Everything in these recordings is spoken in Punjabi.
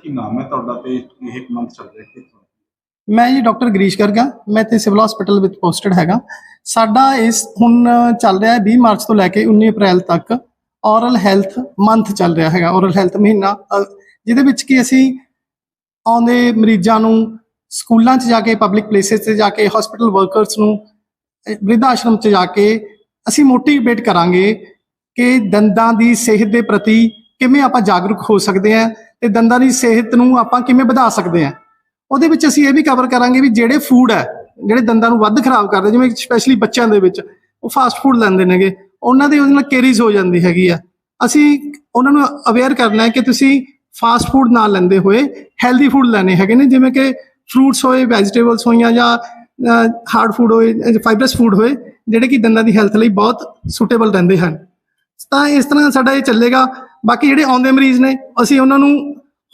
ਕੀ ਨਾਮ ਹੈ ਤੁਹਾਡਾ ਤੇ ਇਹ ਮੰਥ ਚੱਲ ਰਿਹਾ ਕਿ ਮੈਂ ਜੀ ਡਾਕਟਰ ਗਰੀਸ਼ ਗਰਗਾ, ਮੈਂ ਤੇ ਸਿਵਲ ਹਸਪੀਟਲ ਵਿੱਚ ਪੋਸਟਡ ਹੈਗਾ। ਸਾਡਾ ਇਸ ਹੁਣ ਚੱਲ ਰਿਹਾ ਹੈ 20 ਮਾਰਚ ਤੋਂ ਲੈ ਕੇ 19 ਅਪ੍ਰੈਲ ਤੱਕ ਔਰਲ ਹੈਲਥ ਮੰਥ ਚੱਲ ਰਿਹਾ ਹੈਗਾ ਔਰਲ ਹੈਲਥ ਮਹੀਨਾ ਜਿਹਦੇ ਵਿੱਚ ਕਿ ਅਸੀਂ ਆਉਂਦੇ ਮਰੀਜ਼ਾਂ ਨੂੰ ਸਕੂਲਾਂ 'ਚ ਜਾ ਕੇ ਪਬਲਿਕ ਪਲੇਸਿਸ 'ਤੇ ਜਾ ਕੇ ਹਸਪੀਟਲ ਵਰਕਰਸ ਨੂੰ ਅ, ਆਸ਼ਰਮ 'ਚ ਜਾ ਕੇ ਅਸੀਂ ਮੋਟੀਵੇਟ ਕਰਾਂਗੇ ਕਿ ਦੰਦਾਂ ਦੀ ਸਿਹਤ ਦੇ ਪ੍ਰਤੀ ਕਿਵੇਂ ਆਪਾਂ ਜਾਗਰੂਕ ਹੋ ਸਕਦੇ ਹਾਂ ਤੇ ਦੰਦਾਂ ਦੀ ਸਿਹਤ ਨੂੰ ਆਪਾਂ ਕਿਵੇਂ ਵਧਾ ਸਕਦੇ ਹਾਂ। ਉਹਦੇ ਵਿੱਚ ਅਸੀਂ ਇਹ ਵੀ ਕਵਰ ਕਰਾਂਗੇ ਵੀ ਜਿਹੜੇ ਫੂਡ ਹੈ ਜਿਹੜੇ ਦੰਦਾਂ ਨੂੰ ਵੱਧ ਖਰਾਬ ਕਰਦੇ ਜਿਵੇਂ ਸਪੈਸ਼ਲੀ ਬੱਚਿਆਂ ਦੇ ਵਿੱਚ ਉਹ ਫਾਸਟ ਫੂਡ ਲੈਂਦੇ ਨੇਗੇ ਉਹਨਾਂ ਦੇ ਉਹਦੇ ਨਾਲ ਕੇਰੀਜ਼ ਹੋ ਜਾਂਦੀ ਹੈਗੀ ਆ। ਅਸੀਂ ਉਹਨਾਂ ਨੂੰ ਅਵੇਅਰ ਕਰਨਾ ਹੈ ਕਿ ਤੁਸੀਂ ਫਾਸਟ ਫੂਡ ਨਾ ਲੈਂਦੇ ਹੋਏ ਹੈਲਦੀ ਫੂਡ ਲੈਣੇ ਹੈਗੇ ਨੇ ਜਿਵੇਂ ਕਿ ਫਰੂਟਸ ਹੋਏ ਵੈਜੀਟੇਬਲਸ ਹੋਈਆਂ ਜਾਂ ਹਾਰਡ ਫੂਡ ਹੋਏ ਫਾਈਬਰਸ ਫੂਡ ਹੋਏ ਜਿਹੜੇ ਕਿ ਦੰਦਾਂ ਦੀ ਹੈਲਥ ਲਈ ਬਹੁਤ ਸੁਟੇਬਲ ਰਹਿੰਦੇ ਹਨ। ਤਾਂ ਇਸ ਤਰ੍ਹਾਂ ਸਾਡਾ ਇਹ ਚੱਲੇਗਾ। ਬਾਕੀ ਜਿਹੜੇ ਆਉਂਦੇ ਮਰੀਜ਼ ਨੇ ਅਸੀਂ ਉਹਨਾਂ ਨੂੰ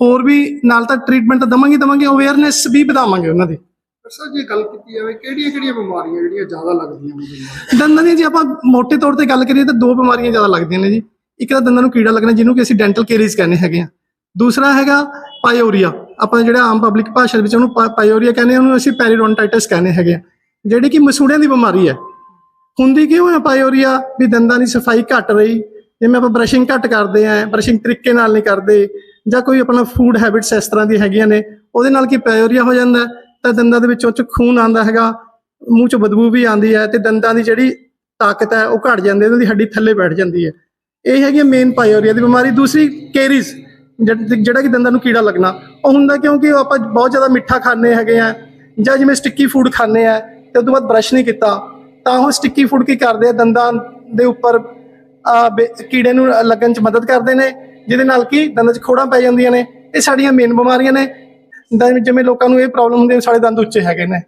ਹੋਰ ਵੀ ਨਾਲ ਤਾਂ ਟ੍ਰੀਟਮੈਂਟ ਦਵਾਂਗੇ ਦਵਾਂਗੇ ਅਵੇਅਰਨੈਸ ਵੀ ਵਧਾਵਾਂਗੇ ਉਹਨਾਂ ਦੀ। ਸਰ ਜੇ ਗੱਲ ਕੀਤੀ ਜਾਵੇ ਕਿਹੜੀਆਂ ਕਿਹੜੀਆਂ ਬਿਮਾਰੀਆਂ ਜਿਹੜੀਆਂ ਜ਼ਿਆਦਾ ਲੱਗਦੀਆਂ ਨੇ ਦੰਦਾਂ ਦੀ ਜੇ ਆਪਾਂ ਮੋٹے ਤੌਰ ਤੇ ਗੱਲ ਕਰੀਏ ਤਾਂ ਦੋ ਬਿਮਾਰੀਆਂ ਜ਼ਿਆਦਾ ਲੱਗਦੀਆਂ ਨੇ ਜੀ। ਇੱਕ ਤਾਂ ਦੰਦਾਂ ਨੂੰ ਕੀੜਾ ਲੱਗਣਾ ਜਿਹਨੂੰ ਕਿ ਅਸੀਂ ਡੈਂਟਲ ਕੇਰੀਜ਼ ਕਹਿੰਦੇ ਹੈਗੇ ਆ ਦੂਸਰਾ ਹੈਗਾ ਪਾਇਓਰੀਆ ਆਪਾਂ ਜਿਹੜਾ ਆਮ ਪਬਲਿਕ ਭਾਸ਼ਾ ਵਿੱਚ ਉਹਨੂੰ ਪਾ- ਪਾਇਓਰੀਆ ਕਹਿੰਦੇ ਆ ਉਹਨੂੰ ਅਸੀਂ ਪੈਰੀਡੋਨਟਾਈਟਸ ਕਹਿੰਦੇ ਹੈਗੇ ਆ। ਜਿਹੜੀ ਕਿ ਮਸੂੜਿਆਂ ਦੀ ਬਿਮਾਰੀ ਹੈ। ਹੁੰਦੀ ਕਿਉਂ ਹੈ ਪਾਇਓਰੀਆ ਵੀ ਦੰਦਾਂ ਦੀ ਸਫ਼ਾਈ ਘੱਟ ਰਹੀ, ਜਿਵੇਂ ਆਪਾਂ ਬਰਸ਼ਿੰਗ ਘੱਟ ਕਰਦੇ ਆ ਬਰਸ਼ਿੰਗ ਤਰੀਕੇ ਨਾਲ ਨਹੀਂ ਕਰਦੇ, ਜਾਂ ਕੋਈ ਆਪਣਾ ਫੂਡ ਹੈਬਿਟਸ ਇਸ ਤਰ੍ਹਾਂ ਦੀ ਹੈਗੀਆਂ ਨੇ, ਉਹਦੇ ਨਾਲ ਕੀ ਪਾਇਓਰੀਆ ਹੋ ਜਾਂਦਾ, ਤਾਂ ਦੰਦਾਂ ਦੇ ਵਿੱਚੋਂ ਚ ਖੂਨ ਆਉਂਦਾ ਹੈਗਾ, ਮੂੰਹ ਚ ਬਦਬੂ ਵੀ ਆਉਂਦੀ ਹੈ, ਤੇ ਦੰਦਾਂ ਦੀ ਜਿਹੜੀ ਤਾਕਤ ਹੈ ਉਹ ਘਟ ਜਾਂਦੀ ਹੈ, ਉਹਨਾਂ ਦੀ ਹੱਡੀ ਥੱਲੇ ਬੈਠ ਜਾਂਦੀ ਹੈ। ਇਹ ਹੈਗੀ ਮੇਨ ਪਾਇਓਰੀਆ ਦੀ ਬਿਮਾਰੀ। ਦੂਸਰੀ ਕੇਰੀਜ਼ ਜਿਹੜਾ ਕਿ ਦੰਦਾਂ ਨੂੰ ਕੀੜਾ ਲੱਗਣਾ ਉਹ ਹੁੰਦਾ ਕਿਉਂਕਿ ਉਹ ਆਪਾਂ ਬਹੁਤ ਜ਼ਿਆਦਾ ਮਿੱਠਾ ਖਾਂਦੇ ਹੈਗੇ ਆ ਜਾਂ ਜਿਵੇਂ ਸਟਿੱਕੀ ਫੂਡ ਖਾਂਦੇ ਆ ਤੇ ਉਸ ਤੋਂ ਬਾਅਦ ਬ੍ਰਸ਼ ਨਹੀਂ ਕੀਤਾ ਤਾਂ ਉਹ ਸਟਿੱਕੀ ਫੂਡ ਕੀ ਕਰਦੇ ਆ ਦੰਦਾਂ ਦੇ ਉੱਪਰ ਆ, ਬੇ- ਕੀੜੇ ਨੂੰ ਲੱਗਣ ਚ ਮਦਦ ਕਰਦੇ ਨੇ ਜਿਹਦੇ ਨਾਲ ਕਿ ਦੰਦਾਂ 'ਚ ਖੋੜਾਂ ਪੈ ਜਾਂਦੀਆਂ ਨੇ ਇਹ ਸਾਡੀਆਂ ਮੇਨ ਬਿਮਾਰੀਆਂ ਨੇ। ਦੰਦ ਜਿਵੇਂ ਲੋਕਾਂ ਨੂੰ ਇਹ ਪ੍ਰੋਬਲਮ ਹੁੰਦੀ ਹੈ ਸਾਡੇ ਦੰਦ ਉੱਚੇ ਹੈਗੇ ਨੇ।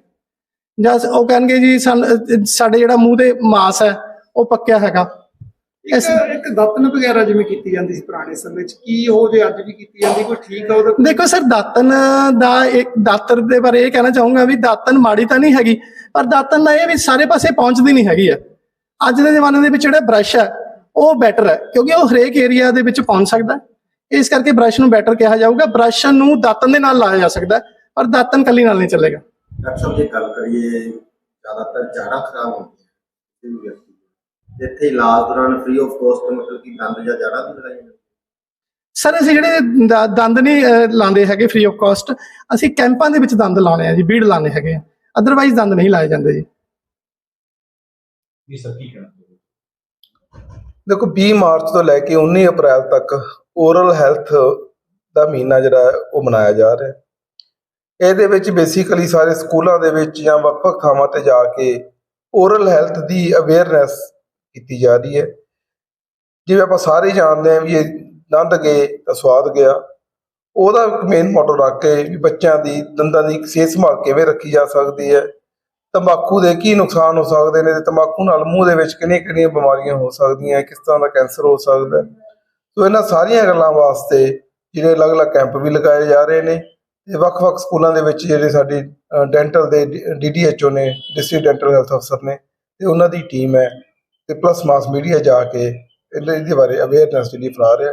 ਜਾਂ ਉਹ ਕਹਿਣਗੇ ਜੀ ਸਾਨ- ਅਹ ਸਾਡੇ ਜਿਹੜਾ ਮੂੰਹ ਦੇ ਮਾਸ ਹੈ ਉਹ ਪੱਕਿਆ ਹੈਗਾ। ਇੱਕ ਇੱਕ ਦਾਤਨ ਵਗੈਰਾ ਜਿਵੇਂ ਕੀਤੀ ਜਾਂਦੀ ਸੀ ਪੁਰਾਣੇ ਸਮੇਂ ਵਿੱਚ ਕੀ ਉਹ ਜੇ ਅੱਜ ਵੀ ਕੀਤੀ ਜਾਂਦੀ ਕੋਈ ਠੀਕ ਆ ਉਹਦਾ ਦੇਖੋ ਸਰ ਦਾਤਨ ਦਾ ਇੱਕ ਦਾਤਰ ਦੇ ਬਾਰੇ ਇਹ ਕਹਿਣਾ ਚਾਹੂੰਗਾ ਵੀ ਦਾਤਨ ਮਾੜੀ ਤਾਂ ਨਹੀਂ ਹੈਗੀ ਪਰ ਦਾਤਨ ਦਾ ਇਹ ਵੀ ਸਾਰੇ ਪਾਸੇ ਪਹੁੰਚਦੀ ਨਹੀਂ ਹੈਗੀ ਆ ਅੱਜ ਦੇ ਜ਼ਮਾਨੇ ਦੇ ਵਿੱਚ ਜਿਹੜਾ ਬ੍ਰਸ਼ ਹੈ ਉਹ ਬੈਟਰ ਹੈ ਕਿਉਂਕਿ ਉਹ ਹਰੇਕ ਏਰੀਆ ਦੇ ਵਿੱਚ ਪਹੁੰਚ ਸਕਦਾ। ਇਸ ਕਰਕੇ ਬ੍ਰਸ਼ ਨੂੰ ਬੈਟਰ ਕਿਹਾ ਜਾਊਗਾ ਬ੍ਰਸ਼ ਨੂੰ ਦਾਤਨ ਦੇ ਨਾਲ ਲਾਇਆ ਜਾ ਸਕਦਾ ਹੈ, ਪਰ ਦਾਤਨ ਕੱਲੀ ਨਾਲ ਨਹੀਂ ਚੱਲੇਗਾ। ਡਾਕਟਰ ਸਾਹਿਬ ਜੇ ਗੱਲ ਕਰੀਏ ਜ਼ਿਆਦਾਤਰ ਜੜ੍ਹਾਂ ਖਰਾਬ ਹੁੰਦੀਆਂ ਕਿਸੇ ਵੀ ਵਿਅਕਤੀ ਦੀ ਜਿੱਥੇ ਇਲਾਜ ਦੌਰਾਨ ਫ੍ਰੀ ਆਫ ਕੋਸਟ ਮਤਲਬ ਕਿ ਦੰਦ ਜਾਂ ਜੜ੍ਹਾਂ ਵੀ ਲਗਾਈਆਂ ਸਰ ਅਸੀਂ ਜਿਹੜੇ ਦੰਦ ਨਹੀਂ ਲਾਉਂਦੇ ਹੈਗੇ ਫ੍ਰੀ ਆਫ ਕਾਸਟ ਅਸੀਂ ਕੈਂਪਾਂ ਦੇ ਵਿੱਚ ਦੰਦ ਲਾਉਣੇ ਆ ਜੀ ਬੀੜ ਲਾਉਣੇ ਹੈਗੇ ਆ ਅਦਰਵਾਈਜ਼ ਦੰਦ ਨਹੀਂ ਲਾਏ ਜਾਂਦੇ ਜੀ। ਇਹ ਸਰ ਕੀ ਕਹਿਣਾ ਚਾਹੋਗੇ? ਦੇਖੋ 20 ਮਾਰਚ ਤੋਂ ਲੈ ਕੇ 19 ਅਪ੍ਰੈਲ ਤੱਕ ਓਰਲ ਹੈਲਥ ਦਾ ਮਹੀਨਾ ਜਿਹੜਾ ਉਹ ਮਨਾਇਆ ਜਾ ਰਿਹਾ ਹੈ। ਇਹਦੇ ਵਿੱਚ ਬੇਸਿਕਲੀ ਸਾਰੇ ਸਕੂਲਾਂ ਦੇ ਵਿੱਚ ਜਾਂ ਵੱਖ-ਵੱਖ ਥਾਵਾਂ ਤੇ ਜਾ ਕੇ ਓਰਲ ਹੈਲਥ ਦੀ ਅਵੇਅਰਨੈਸ ਕੀਤੀ ਜਾ ਰਹੀ ਹੈ। ਜਿਵੇਂ ਆਪਾਂ ਸਾਰੇ ਜਾਣਦੇ ਹਾਂ ਵੀ ਇਹ ਨੰਦ ਗਏ ਤਾਂ ਸਵਾਦ ਗਿਆ। ਉਹਦਾ ਮੇਨ ਮੋਟੋ ਰੱਖ ਕੇ ਵੀ ਬੱਚਿਆਂ ਦੀ ਦੰਦਾਂ ਦੀ ਸਿਹਤ ਸੰਭਾਲ ਕਿਵੇਂ ਰੱਖੀ ਜਾ ਸਕਦੀ ਹੈ। ਤੰਬਾਕੂ ਦੇ ਕੀ ਨੁਕਸਾਨ ਹੋ ਸਕਦੇ ਨੇ ਤੇ ਤੰਬਾਕੂ ਨਾਲ ਮੂੰਹ ਦੇ ਵਿੱਚ ਕਿੰਨੀਆਂ ਕਿੰਨੀਆਂ ਬਿਮਾਰੀਆਂ ਹੋ ਸਕਦੀਆਂ, ਕਿਸ ਤਰ੍ਹਾਂ ਦਾ ਕੈਂਸਰ ਹੋ ਸਕਦਾ ਸੋ ਇਹਨਾਂ ਸਾਰੀਆਂ ਗੱਲਾਂ ਵਾਸਤੇ ਜਿਹੜੇ ਅਲੱਗ-ਅਲੱਗ ਕੈਂਪ ਵੀ ਲਗਾਏ ਜਾ ਰਹੇ ਨੇ ਤੇ ਵੱਖ-ਵੱਖ ਸਕੂਲਾਂ ਦੇ ਵਿੱਚ ਜਿਹੜੇ ਸਾਡੇ ਡੈਂਟਲ ਦੇ ਡੀਡੀਐਚਓ ਨੇ, ਡਿਸਟ੍ਰਿਕਟ ਡੈਂਟਲ ਹੈਲਥ ਅਫਸਰ ਨੇ ਤੇ ਉਹਨਾਂ ਦੀ ਟੀਮ ਹੈ। ਤੇ ਪਲੱਸ ਮਾਸ ਮੀਡੀਆ ਜਾ ਕੇ ਇਹਦੇ ਇਹਦੇ ਬਾਰੇ ਅਵੇਅਰਨੈਸ ਜਿਹੜੀ ਫੈਲਾ ਰਿਹਾ।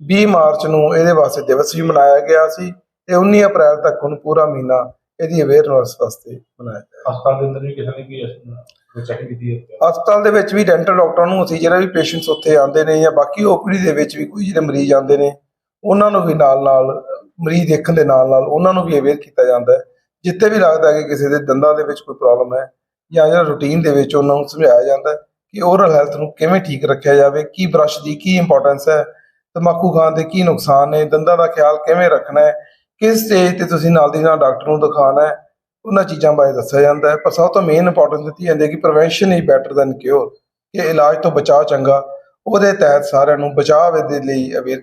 20 ਮਾਰਚ ਨੂੰ ਇਹਦੇ ਵਾਸਤੇ ਦਿਵਸ ਵੀ ਮਨਾਇਆ ਗਿਆ ਸੀ ਤੇ 19 ਅਪ੍ਰੈਲ ਤੱਕ ਹੁਣ ਪੂਰਾ ਮਹੀਨਾ ਇਹਦੀ ਅਵੇਅਰਨੈਸ ਵਾਸਤੇ ਮਨਾਇਆ ਰਿਹਾ ਹਸਪਤਾਲ ਦੇ ਅੰਦਰ ਵੀ ਕਿਸੇ ਨੇ ਕੀ ਚੈਕਿੰਗ ਕੀਤੀ ਹੈ? ਹਸਪਤਾਲ ਦੇ ਵਿੱਚ ਵੀ ਡੈਂਟਲ ਡਾਕਟਰਾਂ ਨੂੰ ਅਸੀਂ ਜਿਹੜੇ ਵੀ ਪੇਸ਼ੈਂਟਸ ਉੱਥੇ ਆਉਂਦੇ ਨੇ ਜਾਂ ਬਾਕੀ ਓਪੀਡੀ ਦੇ ਵਿੱਚ ਵੀ ਕੋਈ ਜਿਹੜੇ ਮਰੀਜ਼ ਆਉਂਦੇ ਨੇ ਉਹਨਾਂ ਨੂੰ ਵੀ ਨਾਲ ਨਾਲ ਮਰੀਜ਼ ਦੇਖਣ ਦੇ ਨਾਲ ਨਾਲ ਉਹਨਾਂ ਨੂੰ ਵੀ ਅਵੇਅਰ ਕੀਤਾ ਜਾਂਦਾ ਹੈ। ਜਿੱਥੇ ਵੀ ਲੱਗਦਾ ਕਿ ਕਿਸੇ ਦੇ ਦੰਦਾਂ ਦੇ ਵਿੱਚ ਕੋਈ ਪ੍ਰੋਬਲਮ ਹੈ ਜਾਂ ਜਿਹੜਾ ਰੂਟੀਨ ਦੇ ਵਿੱਚ ਉਹਨਾਂ ਨੂੰ ਸਮਝਾਇਆ ਜਾਂਦਾ ਹੈ ਕਿ ਓਰਲ ਹੈਲਥ ਨੂੰ ਕਿਵੇਂ ਠੀਕ ਰੱਖਿਆ ਜਾਵੇ, ਕੀ ਬ੍ਰਸ਼ ਦੀ ਕੀ ਇੰਪੋਰਟੈਂਸ ਹੈ, ਤੰਬਾਕੂ ਖਾਣ ਦੇ ਕੀ ਨੁਕਸਾਨ ਨੇ, ਦੰਦਾਂ ਦਾ ਖਿਆਲ ਕਿਵੇਂ ਰੱਖਣਾ ਹੈ, ਕਿਸ ਸਟੇਜ ਤੇ ਤੁਸੀਂ ਨਾਲ ਦੀ ਨਾਲ ਡਾਕਟਰ ਨੂੰ ਦਿਖਾਉਣਾ ਹੈ, ਉਹਨਾਂ ਚੀਜ਼ਾਂ ਬਾਰੇ ਦੱਸਿਆ ਜਾਂਦਾ ਹੈ। ਪਰ ਸਭ ਤੋਂ ਮੇਨ ਇੰਪੋਰਟੈਂਸ ਦਿੱਤੀ ਜਾਂਦੀ ਹੈ ਕਿ prevention is better than cure ਕਿ ਇਲਾਜ ਤੋਂ ਬਚਾਅ ਚੰਗਾ, ਉਹਦੇ ਤਹਿਤ ਸਾਰਿਆਂ ਨੂੰ ਬਚਾਅ ਦੇ ਲਈ ਅਵੇਅਰ